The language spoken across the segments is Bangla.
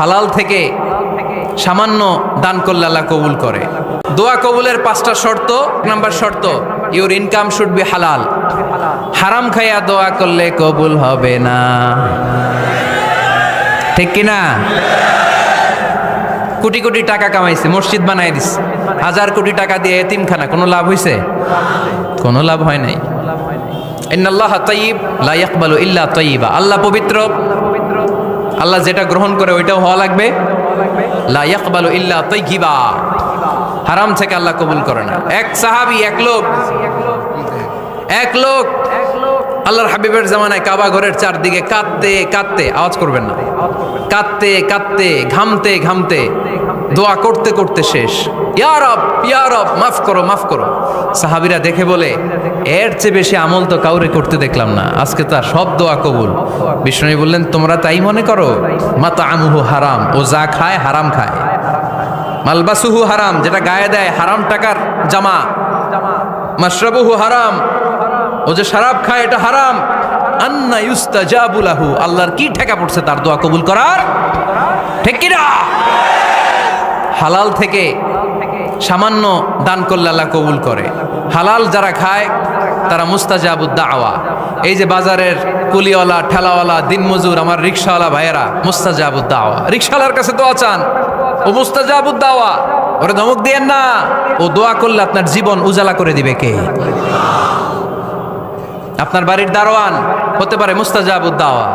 হালাল থেকে সামান্য দান করলে আল্লাহ কবুল করে। দোয়া কবুলের পাঁচটা শর্ত। নাম্বার শর্ত ইউর ইনকাম শুড বি হালাল হারাম খাইয়া দোয়া করলে কবুল হবে না। ঠিক কিনা কোটি কোটি টাকা কামাইছে, মসজিদ বানাই দিছে। হাজার কোটি টাকা দিয়ে এতিমখানা, কোনো লাভ হইছে? কোনো লাভ হয় নাই। ইন্নাল্লাহ তাইয়িব, লা ইয়াকবালু ইল্লা তাইয়িবা। আল্লাহ পবিত্র আল্লাহ যেটা গ্রহণ করে ওইটাও হওয়া লাগবে। হারাম থেকে আল্লাহ কবুল করে না। এক সাহাবি, এক লোক। এক লোক। আল্লাহর হাবিবের জামানায় কাবা ঘরের চারদিকে কাঁদতে কাঁদতে, আওয়াজ করবেন না। কাঁদতে কাঁদতে, ঘামতে ঘামতে। দোয়া করতে করতে শেষ। মাফ করো মাফ করো। সাহাবিরা দেখে বলে, এর চেয়ে বেশি আমল তো কাউরে করতে দেখলাম না। আজকে তার সব দোয়া কবুল। বিষ্ণু বললেন, তোমরা তাই মনে করো? মাতা আমুহু হারাম। ও যা খায়, হারাম খায়। মালবাসুহু হারাম, যেটা গায়ে দেয়, হারাম টাকার জামা। মাশরাবুহু হারাম। ও যে শরাব খায়, এটা হারাম। আন্না ইউস্তাজাবুলাহু আল্লাহর কি ঠেকা পড়ছে তার দোয়া কবুল করার? ঠিক কি না হালাল থেকে সামান্য দান করলে আল্লাহ কবুল করে। হালাল যারা খায়, তারা মুস্তাজাবুদ দাওয়া। এই যে বাজারের কুলিওয়ালা, ঠেলাওয়ালা, দিনমজুর, আমার রিক্সাওয়ালা ভাইয়েরা মুস্তাজাবুদ দাওয়া। রিক্সাওয়ালার কাছে দোয়া চান, ও মুস্তাজাবুদ দাওয়া, ওরে ধমক দিয়েন না। ও দোয়া করলে আপনার জীবন উজালা করে দিবে কে? আপনার বাড়ির দারোয়ান হতে পারে মুস্তাজাবুদ দাওয়া,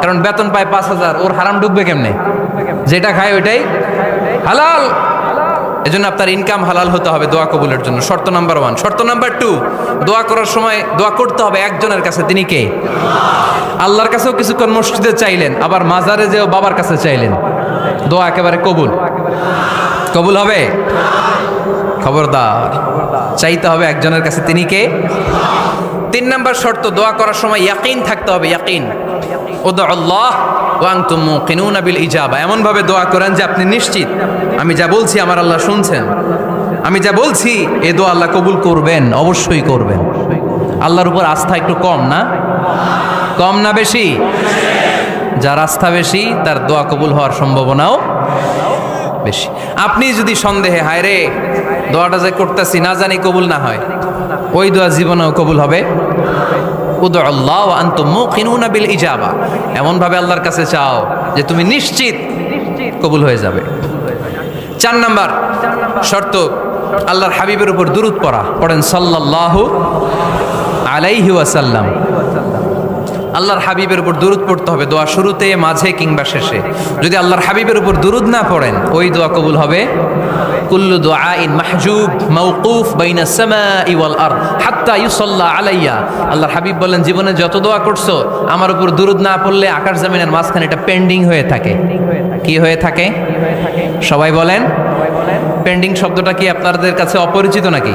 কারণ বেতন পায় পাঁচ হাজার, ওর হারাম ঢুকবে কেমনে? যেটা খায় ওইটাই হালাল। এজন্য আপনার ইনকাম হালাল হতে হবে দোয়া কবুলের জন্য। শর্ত নাম্বার ওয়ান শর্ত নাম্বার টু দোয়া করার সময় দোয়া করতে হবে একজনের কাছে। তিনি কে? আল্লাহর কাছেও কিছুক্ষণ মসজিদে চাইলেন, আবার মাজারে যেও বাবার কাছে চাইলেন। দোয়া একেবারে কবুল। কবুল হবে? খবরদার। চাইতে হবে একজনের কাছে। তিনি কে? তিন নাম্বার শর্ত, দোয়া করার সময় ইয়াকিন থাকতে হবে, ইয়াকিন। ওদা আল্লাহ ওয়াং তুমু কিনুনা বিল ইজাবা। এমন ভাবে দোয়া করেন যে আপনি নিশ্চিত, আমি যা বলছি আমার আল্লাহ শুনছেন। আমি যা বলছি, এ দোয়া আল্লাহ কবুল করবেন, অবশ্যই করবেন। আল্লাহর উপর আস্থা একটু কম না? কম না বেশি? যার আস্থা বেশি, তার দোয়া কবুল হওয়ার সম্ভাবনাও বেশি। আপনি যদি সন্দেহে, হায় রে, দোয়াটা যে করতেছি, না জানি কবুল না হয়। ওই দোয়া জীবনেও কবুল হবে। উদু আল্লাহ আন্ত মুকিনুনা বিল ইজাবা। এমন ভাবে আল্লাহর কাছে চাও যে তুমি নিশ্চিত কবুল হয়ে যাবে। চার নাম্বার শর্ত, আল্লাহর হাবিবের উপর দুরুদ পড়া। পড়েন সাল্লাল্লাহু আলাইহি ওয়াসাল্লাম। আল্লাহর হাবিবের উপর দুরুদ পড়তে হবে দোয়া শুরুতে মাঝে কিংবা শেষে। যদি আল্লাহর হাবিবের উপর দুরুদ না পড়েন ওই দোয়া কবুল হবে। কুল্লু দোয়া ইন মাহজুব মাওকুফ বাইনা সামা ওয়াল আরদ হাত্তা ইউসাল্লা আলাইয়া। আল্লাহর হাবিব বলেন জীবনে যত দোয়া করছ আমার উপর দুরুদ না পড়লে আকাশ জমিনের মাঝখানে এটা পেন্ডিং হয়ে থাকে। কি হয়ে থাকে? সবাই বলেন। পেন্ডিং শব্দটা কি আপনাদের কাছে অপরিচিত নাকি?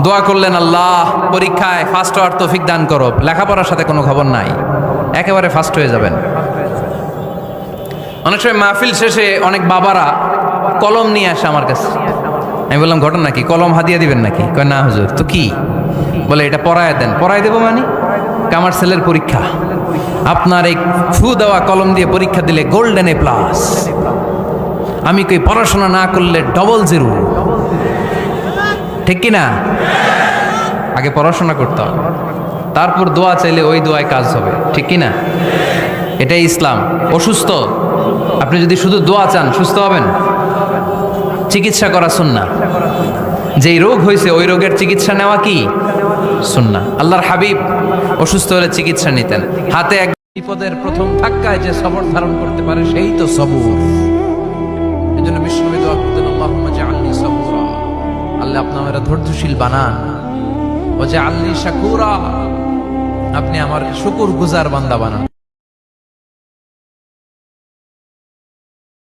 দোয়া করলেন, আল্লাহ, পরীক্ষায় ফার্স্ট হওয়ার তৌফিক দান করো। লেখাপড়ার সাথে কোনো খবর নাই। একেবারে ফার্স্ট হয়ে যাবেন। অনেক সময় মাহফিল শেষে অনেক বাবারা কলম নিয়ে আসে আমার কাছে। আমি বললাম, ঘটনা কি? কলম হাদিয়া দিবেন নাকি? কয়, না, হুজুর। তো কি? বলে, এটা পড়ায় দেন। পড়ায় দেবো মানে? কামার পরীক্ষা? আপনার এই ফু দেওয়া কলম দিয়ে পরীক্ষা দিলে গোল্ডেন এ প্লাস আমি কই, পড়াশোনা না করলে ডবল জিরো ঠিক কি না? আগে পড়াশোনা করতে হবে। তারপর দোয়া চাইলে ওই দোয়ায় কাজ হবে। ঠিক কি না? এটাই ইসলাম। অসুস্থ? আপনি যদি শুধু দোয়া চান, সুস্থ হবেন? চিকিৎসা করা সুন্না যেই রোগ হয়েছে, ওই রোগের চিকিৎসা নেওয়া কি? সুন্না আল্লাহর হাবিব অসুস্থ হলে চিকিৎসা নিতেন। হাতে এক বিপদের প্রথম ধাক্কায় যে সবর ধারণ করতে পারে, সেই তো সবর। এই জন্য করতেন, আল্লাহুম্মা জাআলনি সবুরা। আল্লাহ আপনি আমার ধৈর্যশীল বানান। ও যে আল্লি শাকুরা। আপনি আমার শুকুর গুজার বান্দা বানান।